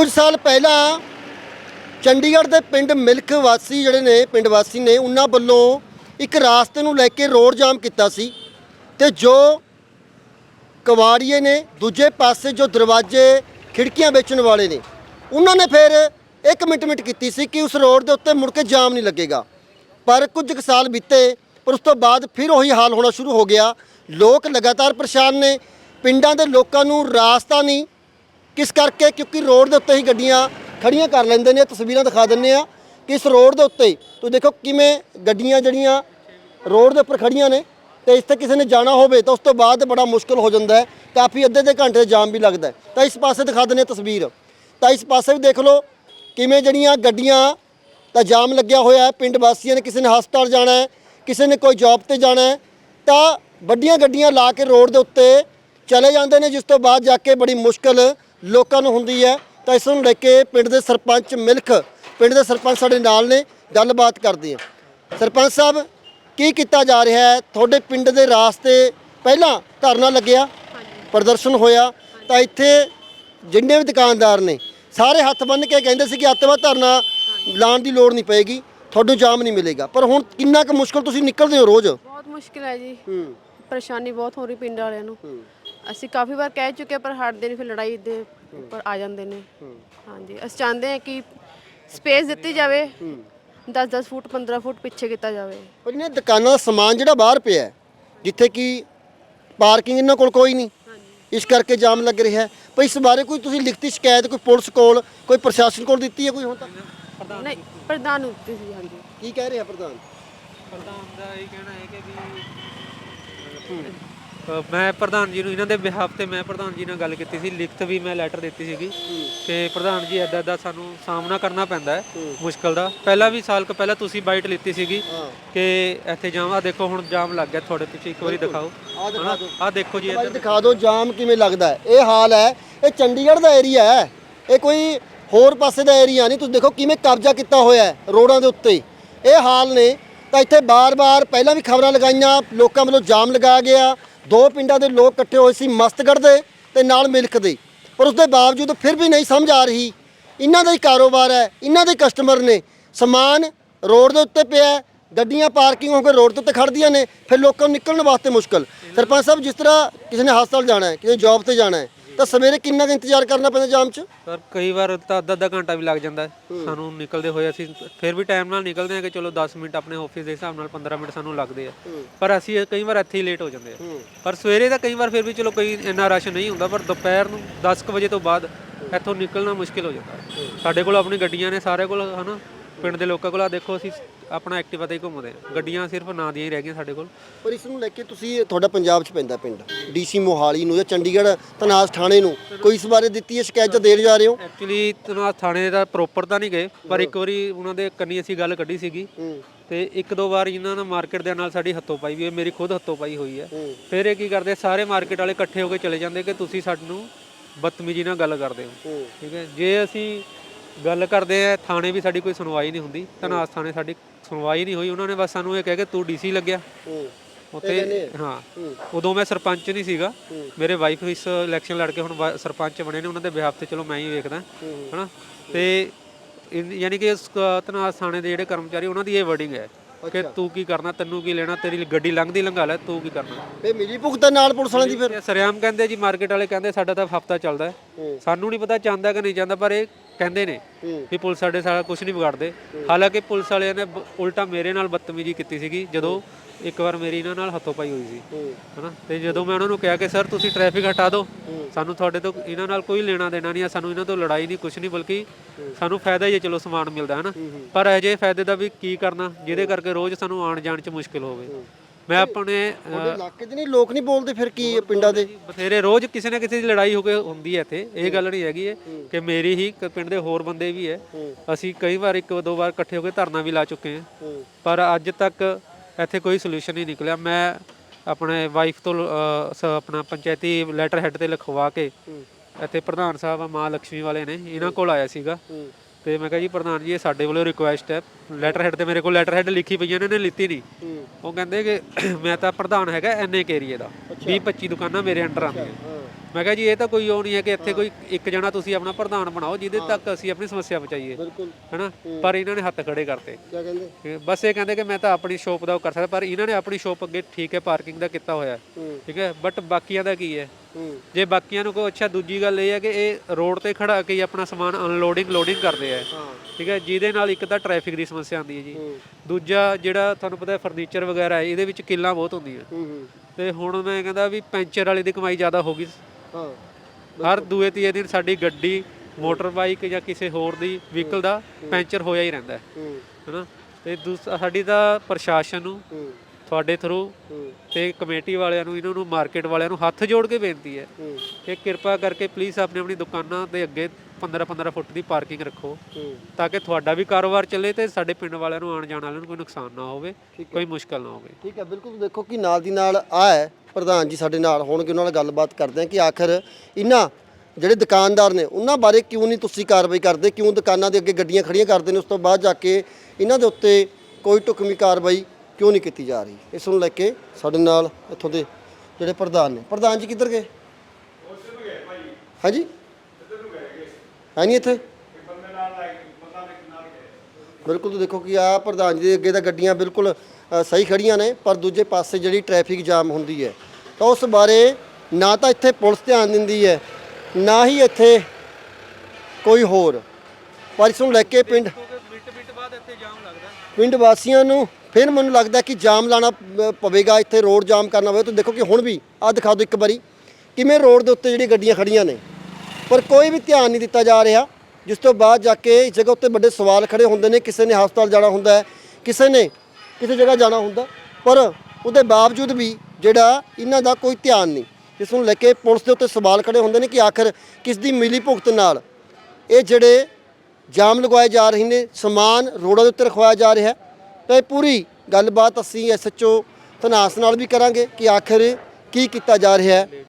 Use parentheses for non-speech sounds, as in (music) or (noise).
ਕੁਝ ਸਾਲ ਪਹਿਲਾਂ ਚੰਡੀਗੜ੍ਹ ਦੇ ਪਿੰਡ ਮਿਲਖ ਵਾਸੀ ਜਿਹੜੇ ਨੇ, ਪਿੰਡ ਵਾਸੀ ਨੇ, ਉਹਨਾਂ ਵੱਲੋਂ ਇੱਕ ਰਾਸਤੇ ਨੂੰ ਲੈ ਕੇ ਰੋਡ ਜਾਮ ਕੀਤਾ ਸੀ ਤੇ ਜੋ ਕਵਾੜੀਏ ਨੇ, ਦੂਜੇ ਪਾਸੇ ਜੋ ਦਰਵਾਜ਼ੇ ਖਿੜਕੀਆਂ ਵੇਚਣ ਵਾਲੇ ਨੇ, ਉਹਨਾਂ ਨੇ ਫਿਰ ਇਹ ਕਮਿਟਮੈਂਟ ਕੀਤੀ ਸੀ ਕਿ ਉਸ ਰੋਡ ਦੇ ਉੱਤੇ ਮੁੜ ਕੇ ਜਾਮ ਨਹੀਂ ਲੱਗੇਗਾ। ਪਰ ਕੁਝ ਕੁ ਸਾਲ ਬੀਤੇ ਪਰ ਉਸ ਤੋਂ ਬਾਅਦ ਫਿਰ ਉਹੀ ਹਾਲ ਹੋਣਾ ਸ਼ੁਰੂ ਹੋ ਗਿਆ। ਲੋਕ ਲਗਾਤਾਰ ਪਰੇਸ਼ਾਨ ਨੇ, ਪਿੰਡਾਂ ਦੇ ਲੋਕਾਂ ਨੂੰ ਰਾਸਤਾ ਨਹੀਂ ਕਿਸ ਕਰਕੇ? ਕਿਉਂਕਿ ਰੋਡ ਦੇ ਉੱਤੇ ਹੀ ਗੱਡੀਆਂ ਖੜੀਆਂ ਕਰ ਲੈਂਦੇ ਨੇ, ਤਸਵੀਰਾਂ ਦਿਖਾ ਦਿੰਨੇ ਆ ਕਿ ਇਸ ਰੋਡ ਦੇ ਉੱਤੇ? ਤੁਸੀਂ ਦੇਖੋ ਕਿਵੇਂ ਗੱਡੀਆਂ ਜਿਹੜੀਆਂ ਰੋਡ ਦੇ ਉੱਪਰ ਖੜੀਆਂ ਨੇ ਤੇ ਇਸ ਤੇ ਕਿਸੇ ਨੇ ਜਾਣਾ ਹੋਵੇ ਤਾਂ ਉਸ ਤੋਂ ਬਾਅਦ ਬੜਾ ਮੁਸ਼ਕਲ ਹੋ ਜਾਂਦਾ ਹੈ। ਕਾਫੀ ਅੱਧੇ ਦੇ ਘੰਟੇ ਦਾ ਜਾਮ ਵੀ ਲੱਗਦਾ ਤਾਂ ਇਸ ਪਾਸੇ ਦਿਖਾ ਦਿੰਨੇ ਆ ਤਸਵੀਰ। ਤਾਂ ਇਸ ਪਾਸੇ ਵੀ ਦੇਖ ਲਓ ਕਿਵੇਂ ਜਿਹੜੀਆਂ ਗੱਡੀਆਂ ਤਾਂ ਜਾਮ ਲੱਗਿਆ ਹੋਇਆ ਹੈ। ਪਿੰਡ ਵਾਸੀਆਂ ਨੇ ਕਿਸੇ ਨੇ ਹਸਪਤਾਲ ਜਾਣਾ ਹੈ, ਕਿਸੇ ਨੇ ਕੋਈ ਜੌਬ ਤੇ ਜਾਣਾ ਹੈ, ਤਾਂ ਵੱਡੀਆਂ ਗੱਡੀਆਂ ਲਾ ਕੇ ਰੋਡ ਦੇ ਉੱਤੇ ਚਲੇ ਜਾਂਦੇ ਨੇ, ਜਿਸ ਤੋਂ ਬਾਅਦ ਜਾ ਕੇ ਬੜੀ ਮੁਸ਼ਕਲ ਲੋਕਾਂ ਨੂੰ ਹੁੰਦੀ ਹੈ ਤਾਂ ਇਸ ਨੂੰ ਲੈ ਕੇ ਪਿੰਡ ਦੇ ਸਰਪੰਚ ਮਿਲਖ ਪਿੰਡ ਦੇ ਸਰਪੰਚ ਸਾਡੇ ਨਾਲ ਨੇ ਗੱਲਬਾਤ ਕਰਦੇ ਹਾਂ ਸਰਪੰਚ ਸਾਹਿਬ ਕੀ ਕੀਤਾ ਜਾ ਰਿਹਾ ਹੈ? ਤੁਹਾਡੇ ਪਿੰਡ ਦੇ ਰਾਸਤੇ ਪਹਿਲਾਂ ਧਰਨਾ ਲੱਗਿਆ ਪ੍ਰਦਰਸ਼ਨ ਹੋਇਆ ਤਾਂ ਇੱਥੇ ਜਿੰਨੇ ਵੀ ਦੁਕਾਨਦਾਰ ਨੇ ਸਾਰੇ ਹੱਥ ਬੰਨ੍ਹ ਕੇ ਕਹਿੰਦੇ ਸੀ ਕਿ ਅੱਤਵਾਦ ਧਰਨਾ ਲਾਉਣ ਦੀ ਲੋੜ ਨਹੀਂ ਪਏਗੀ ਤੁਹਾਨੂੰ ਜਾਮ ਨਹੀਂ ਮਿਲੇਗਾ। ਪਰ ਹੁਣ ਕਿੰਨਾ ਕੁ ਮੁਸ਼ਕਲ ਤੁਸੀਂ ਨਿਕਲਦੇ ਹੋ ਰੋਜ਼? ਬਹੁਤ ਮੁਸ਼ਕਿਲ ਹੈ ਜੀ। ਪਰੇਸ਼ਾਨੀ ਬਹੁਤ ਹੋ ਰਹੀ ਪਿੰਡ ਵਾਲਿਆਂ ਨੂੰ। ਅਸੀਂ ਕਾਫੀ ਵਾਰ ਕਹਿ ਚੁੱਕੇ ਪਰ ਹਟਦੇ ਨਹੀਂ ਫਿਰ ਲੜਾਈ ਦੇ ਉੱਪਰ ਆ ਜਾਂਦੇ ਨੇ। ਹਾਂਜੀ ਅਸੀਂ ਚਾਹੁੰਦੇ ਹਾਂ ਕਿ ਸਪੇਸ ਦਿੱਤੀ ਜਾਵੇ। 10-10 ਫੁੱਟ 15 ਫੁੱਟ ਪਿੱਛੇ ਕੀਤਾ ਜਾਵੇ। ਪਰ ਇਹਨਾਂ ਦੁਕਾਨਾਂ ਦਾ ਸਮਾਨ ਜਿਹੜਾ ਬਾਹਰ ਪਿਆ ਹੈ, ਜਿੱਥੇ ਕਿ ਪਾਰਕਿੰਗ ਇਹਨਾਂ ਕੋਲ ਕੋਈ ਨਹੀਂ। ਇਸ ਕਰਕੇ ਜਾਮ ਲੱਗ ਰਿਹਾ ਹੈ। ਪਰ ਇਸ ਬਾਰੇ ਕੋਈ ਤੁਸੀਂ ਲਿਖਤੀ ਸ਼ਿਕਾਇਤ ਕੋਈ ਪੁਲਿਸ ਕੋਲ ਕੋਈ ਪ੍ਰਸ਼ਾਸਨ ਕੋਲ ਦਿੱਤੀ ਹੈ ਕੋਈ ਹੁਣ ਤੱਕ? ਨਹੀਂ ਪ੍ਰਧਾਨ ਨੂੰ ਦਿੱਤੀ ਸੀ ਹਾਂਜੀ। ਕੀ ਕਹਿ ਰਿਹਾ ਪ੍ਰਧਾਨ? ਪ੍ਰਧਾਨ ਦਾ ਇਹ ਕਹਿਣਾ ਹੈ ਕਿ ਵੀ ਮੈਂ ਪ੍ਰਧਾਨ ਜੀ ਨੂੰ ਇਹਨਾਂ ਦੇ ਬਿਹਾਫ ਤੇ ਮੈਂ ਪ੍ਰਧਾਨ ਜੀ ਨਾਲ ਗੱਲ ਕੀਤੀ ਸੀ ਲਿਖਤ ਵੀ ਮੈਂ ਲੈਟਰ ਦਿੱਤੀ ਸੀਗੀ। ਕਿ ਪ੍ਰਧਾਨ ਜੀ ਐਦਾਂ ਦਾ ਸਾਨੂੰ ਸਾਹਮਣਾ ਕਰਨਾ ਪੈਂਦਾ ਹੈ ਮੁਸ਼ਕਲ ਦਾ। ਪਹਿਲਾਂ ਵੀ ਸਾਲ ਕੁ ਪਹਿਲਾਂ ਤੁਸੀਂ ਬਾਈਟ ਲਿੱਤੀ ਸੀਗੀ ਕਿ ਇੱਥੇ ਆ ਦੇਖੋ ਹੁਣ ਜਾਮ ਲੱਗ ਗਿਆ ਤੁਹਾਡੇ ਪਿੱਛੇ ਇੱਕ ਵਾਰੀ ਦਿਖਾਓ। ਆਹ ਦਿਖਾ ਦਿਓ। ਆ ਦੇਖੋ ਜੀ ਇੱਧਰ। ਦਿਖਾ ਦਿਓ ਜਾਮ ਕਿਵੇਂ ਲੱਗਦਾ ਹੈ। ਇਹ ਹਾਲ ਹੈ ਇਹ ਚੰਡੀਗੜ੍ਹ ਦਾ ਏਰੀਆ ਹੈ। ਇਹ ਕੋਈ ਹੋਰ ਪਾਸੇ ਦਾ ਏਰੀਆ ਨਹੀਂ। ਤੁਸੀਂ ਦੇਖੋ ਕਿਵੇਂ ਕਬਜ਼ਾ ਕੀਤਾ ਹੋਇਆ ਹੈ ਰੋਡਾਂ ਦੇ ਉੱਤੇ। ਇਹ ਹਾਲ ਨੇ। ਤਾਂ ਇੱਥੇ ਬਾਰ-ਬਾਰ ਪਹਿਲਾਂ ਵੀ ਖਬਰਾਂ ਲਗਾਈਆਂ ਲੋਕਾਂ ਵੱਲੋਂ ਜਾਮ ਲਗਾਇਆ ਗਿਆ। ਦੋ ਪਿੰਡਾਂ ਦੇ ਲੋਕ ਇਕੱਠੇ ਹੋਏ ਸੀ ਮਸਤਗੜ੍ਹ ਦੇ ਤੇ ਨਾਲ ਮਿਲਕ ਦੇ। ਪਰ ਉਸ ਦੇ ਬਾਵਜੂਦ ਫਿਰ ਵੀ ਨਹੀਂ ਸਮਝ ਆ ਰਹੀ। ਇਹਨਾਂ ਦਾ ਹੀ ਕਾਰੋਬਾਰ ਹੈ, ਇਹਨਾਂ ਦੇ ਕਸਟਮਰ ਨੇ। ਸਮਾਨ ਰੋਡ ਦੇ ਉੱਤੇ ਪਿਆ ਗੱਡੀਆਂ ਪਾਰਕਿੰਗ ਹੋ ਕੇ ਰੋਡ ਦੇ ਉੱਤੇ ਖੜਦੀਆਂ ਨੇ, ਫਿਰ ਲੋਕਾਂ ਨੂੰ ਨਿਕਲਣ ਵਾਸਤੇ ਮੁਸ਼ਕਲ। ਸਰਪੰਚ ਸਾਹਿਬ, ਜਿਸ ਤਰ੍ਹਾਂ ਕਿਸੇ ਨੇ ਹਸਪਤਾਲ ਜਾਣਾ ਹੈ, ਕਿਸੇ ਜੌਬ ਤੇ ਜਾਣਾ ਹੈ ਤਾਂ ਸਵੇਰੇ ਕਿੰਨਾ ਕੁ ਇੰਤਜ਼ਾਰ ਕਰਨਾ ਪੈਂਦਾ ਜਾਮ 'ਚ? ਸਰ ਕਈ ਵਾਰ ਤਾਂ ਅੱਧਾ ਅੱਧਾ ਘੰਟਾ ਵੀ ਲੱਗ ਜਾਂਦਾ ਹੈ। ਸਾਨੂੰ ਨਿਕਲਦੇ ਹੋਏ ਅਸੀਂ ਫਿਰ ਵੀ ਟਾਈਮ ਨਾਲ ਨਿਕਲਦੇ ਹਾਂ ਕਿ ਚਲੋ 10 ਮਿੰਟ ਆਪਣੇ ਆਫਿਸ ਦੇ ਹਿਸਾਬ ਨਾਲ 15 ਮਿੰਟ ਸਾਨੂੰ ਲੱਗਦੇ ਆ। ਪਰ ਅਸੀਂ ਇਹ ਕਈ ਵਾਰ ਇੱਥੇ ਹੀ ਲੇਟ ਹੋ ਜਾਂਦੇ ਆ। ਪਰ ਸਵੇਰੇ ਤਾਂ ਕਈ ਵਾਰ ਫਿਰ ਵੀ ਚਲੋ ਕੋਈ ਇੰਨਾ ਰਸ਼ ਨਹੀਂ ਹੁੰਦਾ ਪਰ ਦੁਪਹਿਰ ਨੂੰ 10 ਕੁ ਵਜੇ ਤੋਂ ਬਾਅਦ ਇੱਥੋਂ ਨਿਕਲਣਾ ਮੁਸ਼ਕਿਲ ਹੋ ਜਾਂਦਾ। ਸਾਡੇ ਕੋਲ ਆਪਣੀ ਗੱਡੀਆਂ ਨੇ ਸਾਰੇ ਕੋਲ ਹਨਾ। ਪਿੰਡ ਦੇ ਲੋਕਾਂ ਕੋਲ ਆ ਦੇਖੋ ਅਸੀਂ ਆਪਣਾ ਐਕਟਿਵਾ ਤੇ ਹੀ ਘੁੰਮਦੇ ਹਾਂ। ਗੱਡੀਆਂ ਸਿਰਫ ਨਾਂ ਦੀਆਂ ਹੀ ਰਹਿ ਗਈਆਂ ਸਾਡੇ ਕੋਲ। ਪਰ ਇਸ ਨੂੰ ਲੈ ਕੇ ਤੁਸੀਂ ਤੁਹਾਡਾ ਪੰਜਾਬ 'ਚ ਪੈਂਦਾ ਪਿੰਡ ਡੀਸੀ ਮੋਹਾਲੀ ਨੂੰ ਜਾਂ ਚੰਡੀਗੜ੍ਹ ਤਨਾਸ ਥਾਣੇ ਨੂੰ। ਕੋਈ ਇਸ ਬਾਰੇ ਦਿੱਤੀ ਹੈ ਸ਼ਿਕਾਇਤ ਜਾਂ ਦੇਣ ਜਾ ਰਹੇ ਹੋ? ਐਕਚੁਅਲੀ ਤਨਾ ਥਾਣੇ ਦਾ ਪ੍ਰੋਪਰ ਤਾਂ ਨਹੀਂ ਗਏ ਪਰ ਇੱਕ ਵਾਰੀ ਉਹਨਾਂ ਦੇ ਕੰਨੀ ਅਸੀਂ ਗੱਲ ਕੱਢੀ ਸੀਗੀ। ਤੇ ਇੱਕ ਦੋ ਵਾਰ ਇਹਨਾਂ ਨਾਲ ਮਾਰਕੀਟ ਦੇ ਨਾਲ ਸਾਡੀ ਹੱਥੋਂ ਪਾਈ ਵੀ ਹੈ ਮੇਰੀ ਖੁਦ ਹੱਥੋਂ ਪਾਈ ਹੋਈ ਹੈ। ਫਿਰ ਇਹ ਕੀ ਕਰਦੇ ਸਾਰੇ ਮਾਰਕੀਟ ਵਾਲੇ ਇਕੱਠੇ ਹੋ ਕੇ ਚਲੇ ਜਾਂਦੇ ਕਿ ਤੁਸੀਂ ਸਾਨੂੰ ਬਦਤਮੀਜ਼ੀ ਨਾਲ ਗੱਲ ਕਰਦੇ ਹੋ। ਠੀਕ ਹੈ ਜੇ ਅਸੀਂ ਗੱਲ ਕਰਦੇ ਆ ਥਾਣੇ ਵੀ ਸਾਡੀ ਕੋਈ ਸੁਣਵਾਈ ਨਹੀਂ ਹੁੰਦੀ। ਧਨਾਸ ਥਾਣੇ ਸਾਡੀ ਸੁਣਵਾਈ ਨਹੀਂ ਹੋਈ। ਉਹਨਾਂ ਨੇ ਬਸ ਸਾਨੂੰ ਇਹ ਕਹਿ ਕੇ ਤੂੰ ਡੀਸੀ ਲੱਗਿਆ। ਉੱਥੇ ਹਾਂ। ਉਦੋਂ ਮੈਂ ਸਰਪੰਚ ਨਹੀਂ ਸੀਗਾ। ਮੇਰੇ ਵਾਈਫ ਇਸ ਇਲੈਕਸ਼ਨ ਲੜ ਕੇ ਹੁਣ ਵਾ- ਸਰਪੰਚ ਬਣੇ ਨੇ। ਉਹਨਾਂ ਦੇ ਬਿਹਾਫ ਤੇ ਚਲੋ ਮੈਂ ਹੀ ਵੇਖਦਾ। ਹਨਾ? ਤੇ ਇਨ- ਯਾਨੀ ਕਿ ਇਸ ਕ- ਧਨਾਸ ਥਾਣੇ ਦੇ ਜਿਹੜੇ ਕਰਮਚਾਰੀ ਉਹਨਾਂ ਦੀ ਇਹ ਵਰਡਿੰਗ ਹੈ ਕਿ ਤੂੰ ਕੀ ਕਰਨਾ? ਤੈਨੂੰ ਕੀ ਲੈਣਾ? ਤੇਰੀ ਗੱਡੀ ਲੰਘਦੀ ਲੰਘਾ ਲੈ। ਤੂੰ ਕੀ ਕਰਨਾ? ਫੇ ਮਿਲੀ ਭੁਗਤਾ ਨਾਲ ਪੁਲਿਸ ਵਾਲਿਆਂ ਦੀ ਫਿਰ? ਇਹ ਸਰਿਆਮ ਕਹਿੰਦੇ ਜੀ ਮਾਰਕੀਟ ਵਾਲੇ ਕਹਿੰਦੇ ਸਾਡਾ ਤਾਂ ਹਫਤਾ ਚੱਲਦਾ ਹੈ। ਸਾਨੂੰ ਨਹੀਂ ਪਤਾ ਚਾਹੁੰਦਾ ਕਿ ਨਹੀਂ ਚਾਹੁੰਦਾ ਪਰ ਇਹ ਕਹਿੰਦੇ ਨੇ ਵੀ ਪੁਲਿਸ ਸਾਡੇ ਸਾਰਾ ਕੁਝ ਨਹੀਂ ਵਿਗਾੜਦੇ। ਹਾਲਾਂਕਿ ਪੁਲਿਸ ਵਾਲਿਆਂ ਨੇ ਬ- ਉਲਟਾ ਮੇਰੇ ਨਾਲ ਬਦਤਮੀਜ਼ੀ ਕੀਤੀ ਸੀਗੀ ਜਦੋਂ ਇੱਕ ਵਾਰ ਮੇਰੀ ਇਹਨਾਂ ਨਾਲ ਹੱਥੋਂ ਪਾਈ ਹੋਈ ਸੀ। ਹਨਾ? ਤੇ ਜਦੋਂ ਮੈਂ ਉਹਨਾਂ ਨੂੰ ਕਿਹਾ ਕਿ ਸਰ ਤੁਸੀਂ ਟ੍ਰੈਫਿਕ ਹਟਾ ਦਿਓ। ਸਾਨੂੰ ਤੁਹਾਡੇ ਤੋਂ ਇਹਨਾਂ ਨਾਲ ਕੋਈ ਲੈਣਾ ਦੇਣਾ ਨਹੀਂ ਆ ਸਾਨੂੰ ਇਹਨਾਂ ਤੋਂ ਲੜਾਈ ਨਹੀਂ ਕੁਝ ਨਹੀਂ ਬਲਕਿ ਸਾਨੂੰ ਫਾਇਦਾ ਹੀ ਹੈ ਚਲੋ ਸਮਾਨ ਮਿਲਦਾ ਹੈ ਨਾ ਪਰ ਅਜੇ ਫਾਇਦੇ ਦਾ ਵੀ ਕੀ ਕਰਨਾ? ਜਿਹਦੇ ਕਰਕੇ ਰੋਜ਼ ਸਾਨੂੰ ਆਉਣ ਜਾਣ 'ਚ ਮੁਸ਼ਕਿਲ ਹੋਵੇ। ਮੈਂ ਆਪਣੇ ਤੁਹਾਡੇ ਇਲਾਕੇ 'ਚ ਨਹੀਂ ਲੋਕ ਨਹੀਂ ਬੋਲਦੇ ਫਿਰ ਕੀ ਹੈ ਪਿੰਡਾਂ ਦੇ? ਬਥੇਰੇ ਰੋਜ਼ ਕਿਸੇ ਨਾ ਕਿਸੇ ਦੀ ਲੜਾਈ ਹੋ ਕੇ ਹੁੰਦੀ ਹੈ ਇੱਥੇ। ਇਹ ਗੱਲ ਨਹੀਂ ਹੈਗੀ ਹੈ। ਕਿ ਮੇਰੀ ਹੀ ਕ- ਪਿੰਡ ਦੇ ਹੋਰ ਬੰਦੇ ਵੀ ਹੈ। ਅਸੀਂ ਕਈ ਵਾਰ ਇੱਕ ਦੋ ਵਾਰ ਇਕੱਠੇ ਹੋ ਕੇ ਧਰਨਾ ਵੀ ਲਾ ਚੁੱਕੇ ਹਾਂ। ਪਰ ਅੱਜ ਤੱਕ ਇੱਥੇ ਕੋਈ ਸੋਲੂਸ਼ਨ ਨਹੀਂ ਨਿਕਲਿਆ। ਮੈਂ ਆਪਣੇ ਵਾਈਫ ਤੋਂ ਸ- ਆਪਣਾ ਪੰਚਾਇਤੀ ਲੈਟਰ ਹੈੱਡ ਤੇ ਲਿਖਵਾ ਕੇ ਇੱਥੇ ਪ੍ਰਧਾਨ ਸਾਹਿਬ ਆ ਮਾਂ ਲక్ష్ਮੀ ਵਾਲੇ ਨੇ ਇਹਨਾਂ ਕੋਲ ਆਇਆ ਸੀਗਾ। ਤੇ ਮੈਂ ਕਿਹਾ ਜੀ ਪ੍ਰਧਾਨ ਜੀ ਇਹ ਸਾਡੇ ਵੱਲੋਂ ਰਿਕੁਐਸਟ ਹੈ। ਲੈਟਰ ਹੈੱਡ ਤੇ ਮੇਰੇ ਕੋਲ ਲੈਟਰ ਹੈੱਡ ਲਿਖੀ ਪਈ ਹੈ ਇਹਨਾਂ ਨੇ ਲਿੱਤੀ ਨਹੀਂ। ਉਹ ਕਹਿੰਦੇ ਕਿ (coughs) ਮੈਂ ਤਾਂ ਪ੍ਰਧਾਨ ਹੈਗਾ ਐਨਏ ਏਰੀਏ ਦਾ। 20 25 ਦੁਕਾਨਾਂ ਮੇਰੇ ਅੰਡਰ ਆਉਂਦੀਆਂ। ਮੈਂ ਕਿਹਾ ਜੀ ਇਹ ਤਾਂ ਕੋਈ ਉਹ ਨਹੀਂ ਹੈ ਕਿ ਇੱਥੇ ਕੋਈ ਇੱਕ ਜਣਾ ਤੁਸੀਂ ਆਪਣਾ ਪ੍ਰਧਾਨ ਬਣਾਓ ਜਿਹਦੇ ਤੱਕ ਅਸੀਂ ਆਪਣੀ ਸਮੱਸਿਆ ਪਹੁੰਚਾਈਏ। ਹਨਾ? ਪਰ ਇਹਨਾਂ ਨੇ ਹੱਥ ਖੜੇ ਕਰਤੇ। ਕੀ ਕਹਿੰਦੇ? ਕਿ ਬਸ ਇਹ ਕਹਿੰਦੇ ਕਿ ਮੈਂ ਤਾਂ ਆਪਣੀ ਸ਼ੋਪ ਦਾ ਉਹ ਕਰ ਸਕਦਾ ਪਰ ਇਹਨਾਂ ਨੇ ਆਪਣੀ ਸ਼ੋਪ ਅੱਗੇ ਠੀਕ ਹੈ ਪਾਰਕਿੰਗ ਦਾ ਕੀਤਾ ਹੋਇਆ। ਠੀਕ ਹੈ? ਬਟ ਬਾਕੀਆਂ ਦਾ ਕੀ ਹੂੰ? ਜੇ ਬਾਕੀਆਂ ਨੂੰ ਕੋਈ ਅੱਛਾ ਦੂਜੀ ਗੱਲ ਇਹ ਹੈ ਕਿ ਇਹ ਰੋਡ ਤੇ ਖੜਾ ਕੇ ਹੀ ਆਪਣਾ ਸਮਾਨ ਅਨਲੋਡਿੰਗ ਲੋਡਿੰਗ ਕਰਦੇ ਆ। ਠੀਕ ਹੈ? ਜਿਹਦੇ ਨਾਲ ਇੱਕ ਤਾਂ ਟ੍ਰੈਫਿਕ ਦੀ ਸਮੱਸਿਆ ਆਉਂਦੀ ਹੈ ਜੀ। ਦੂਜਾ ਜਿਹੜਾ ਤੁਹਾਨੂੰ ਪਤਾ ਹੈ ਫਰਨੀਚਰ ਵਗੈਰਾ ਹੈ ਇਹਦੇ ਵਿੱਚ ਕਿੱਲਾਂ ਬਹੁਤ ਹੁੰਦੀਆਂ। ਤੇ ਹੁਣ ਮੈਂ ਕਹਿੰਦਾ ਵੀ ਪੈਂਚਰ ਵਾਲੇ ਦੀ ਕਮਾਈ ਜ਼ਿਆਦਾ ਹੋ ਗਈ। ਹਰ ਦੂਏ ਤੀਏ ਦਿਨ ਸਾਡੀ ਗੱਡੀ ਮੋਟਰ ਬਾਈਕ ਜਾਂ ਕਿਸੇ ਹੋਰ ਦੀ ਵਹੀਕਲ ਦਾ ਪੈਂਚਰ ਹੋਇਆ ਹੀ ਰਹਿੰਦਾ ਹੈ। ਹਨਾ? ਤੇ ਸਾਡੀ ਤਾਂ ਪ੍ਰਸ਼ਾਸਨ ਨੂੰ ਤੁਹਾਡੇ ਥਰੂ ਤੇ ਕਮੇਟੀ ਵਾਲਿਆਂ ਨੂੰ ਇਹਨਾਂ ਨੂੰ ਮਾਰਕੀਟ ਵਾਲਿਆਂ ਨੂੰ ਹੱਥ ਜੋੜ ਕੇ ਬੇਨਤੀ ਹੈ ਕਿ ਕਿਰਪਾ ਕਰਕੇ ਪਲੀਜ਼ ਆਪਣੀ ਆਪਣੀ ਦੁਕਾਨਾਂ ਦੇ ਅੱਗੇ 15 15 ਫੁੱਟ ਦੀ ਪਾਰਕਿੰਗ ਰੱਖੋ ਤਾਂ ਕਿ ਤੁਹਾਡਾ ਵੀ ਕਾਰੋਬਾਰ ਚੱਲੇ ਤੇ ਸਾਡੇ ਪਿੰਡ ਵਾਲਿਆਂ ਨੂੰ ਆਉਣ ਜਾਣ ਵਾਲਿਆਂ ਨੂੰ ਕੋਈ ਨੁਕਸਾਨ ਨਾ ਹੋਵੇ ਕੋਈ ਮੁਸ਼ਕਲ ਨਾ ਹੋਵੇ। ਠੀਕ ਹੈ ਬਿਲਕੁਲ ਦੇਖੋ ਕਿ ਨਾਲ ਦੀ ਨਾਲ ਆ ਹੈ ਪ੍ਰਧਾਨ ਜੀ ਸਾਡੇ ਨਾਲ ਹੋਣਗੇ ਉਹਨਾਂ ਨਾਲ ਗੱਲਬਾਤ ਕਰਦੇ ਹਾਂ ਕਿ ਆਖਰ ਇਹਨਾਂ ਜਿਹੜੇ ਦੁਕਾਨਦਾਰ ਨੇ ਉਹਨਾਂ ਬਾਰੇ ਕਿਉਂ ਨਹੀਂ ਤੁਸੀਂ ਕਾਰਵਾਈ ਕਰਦੇ ਕਿਉਂ ਦੁਕਾਨਾਂ ਦੇ ਅੱਗੇ ਗੱਡੀਆਂ ਖੜੀਆਂ ਕਰਦੇ ਨੇ ਉਸ ਤੋਂ ਬਾਅਦ ਜਾ ਕੇ ਇਹਨਾਂ ਦੇ ਉੱਤੇ ਕੋਈ ਢੁਕਵੀਂ ਕਾਰਵਾਈ ਕਿਉਂ ਨਹੀਂ ਕੀਤੀ ਜਾ ਰਹੀ? ਇਸ ਨੂੰ ਲੈ ਕੇ ਸਾਡੇ ਨਾਲ ਇੱਥੋਂ ਦੇ ਜਿਹੜੇ ਪ੍ਰਧਾਨ ਨੇ। ਪ੍ਰਧਾਨ ਜੀ ਕਿੱਧਰ ਗਏ? ਹਾਂਜੀ? ਹੈ ਨਹੀਂ ਇੱਥੇ? ਬਿਲਕੁਲ ਤੁਸੀਂ ਦੇਖੋ ਕਿ ਆ ਪ੍ਰਧਾਨ ਜੀ ਦੇ ਅੱਗੇ ਤਾਂ ਗੱਡੀਆਂ ਬਿਲਕੁਲ ਸਹੀ ਖੜੀਆਂ ਨੇ, ਪਰ ਦੂਜੇ ਪਾਸੇ ਜਿਹੜੀ ਟ੍ਰੈਫਿਕ ਜਾਮ ਹੁੰਦੀ ਹੈ, ਤਾਂ ਉਸ ਬਾਰੇ ਨਾ ਤਾਂ ਇੱਥੇ ਪੁਲਿਸ ਧਿਆਨ ਦਿੰਦੀ ਹੈ, ਨਾ ਹੀ ਇੱਥੇ ਕੋਈ ਹੋਰ। ਪਰ ਇਸ ਨੂੰ ਲੈ ਕੇ ਪਿੰਡ ਮਿੰਟ ਮਿੰਟ ਬਾਅਦ ਇੱਥੇ ਜਾਮ ਪਿੰਡ ਵਾਸੀਆਂ ਨੂੰ ਫਿਰ ਮੈਨੂੰ ਲੱਗਦਾ ਕਿ ਜਾਮ ਲਾਣਾ ਪਵੇਗਾ, ਇੱਥੇ ਰੋਡ ਜਾਮ ਕਰਨਾ ਪਵੇ। ਤਾਂ ਦੇਖੋ ਕਿ ਹੁਣ ਵੀ ਆ ਦਿਖਾ ਦਿਓ ਇੱਕ ਵਾਰੀ, ਕਿਵੇਂ ਰੋਡ ਦੇ ਉੱਤੇ ਜਿਹੜੀ ਗੱਡੀਆਂ ਖੜੀਆਂ ਨੇ। ਪਰ ਕੋਈ ਵੀ ਧਿਆਨ ਨਹੀਂ ਦਿੱਤਾ ਜਾ ਰਿਹਾ, ਜਿਸ ਤੋਂ ਬਾਅਦ ਜਾ ਕੇ ਇਸ ਜਗ੍ਹਾ ਉੱਤੇ ਵੱਡੇ ਸਵਾਲ ਖੜੇ ਹੁੰਦੇ ਨੇ, ਕਿਸੇ ਨੇ ਹਸਪਤਾਲ ਜਾਣਾ ਹੁੰਦਾ ਹੈ, ਕਿਸੇ ਨੇ ਕਿਸੇ ਜਗ੍ਹਾ ਜਾਣਾ ਹੁੰਦਾ। ਪਰ ਉਹਦੇ ਬਾਵਜੂਦ ਵੀ ਜਿਹੜਾ ਇਹਨਾਂ ਦਾ ਕੋਈ ਧਿਆਨ ਨਹੀਂ ਇਸ ਨੂੰ ਲੈ ਕੇ ਪੁਲਿਸ ਦੇ ਉੱਤੇ ਸਵਾਲ ਖੜੇ ਹੁੰਦੇ ਨੇ ਕਿ ਆਖਰ ਕਿਸ ਦੀ ਮਿਲੀ ਭੁਗਤ ਨਾਲ ਇਹ ਜਿਹੜੇ ਜਾਮ ਲਗਵਾਏ ਜਾ ਰਹੇ ਨੇ, ਸਮਾਨ ਰੋਡਾਂ ਦੇ ਉੱਤੇ ਰਖਵਾਇਆ ਜਾ ਰਿਹਾ ਤਾਂ ਇਹ ਪੂਰੀ ਗੱਲਬਾਤ ਅਸੀਂ ਐਸਐਚਓ ਧਨਾਸ ਨਾਲ ਵੀ ਕਰਾਂਗੇ ਕਿ ਆਖਿਰ ਕੀ ਕੀਤਾ ਜਾ ਰਿਹਾ ਹੈ।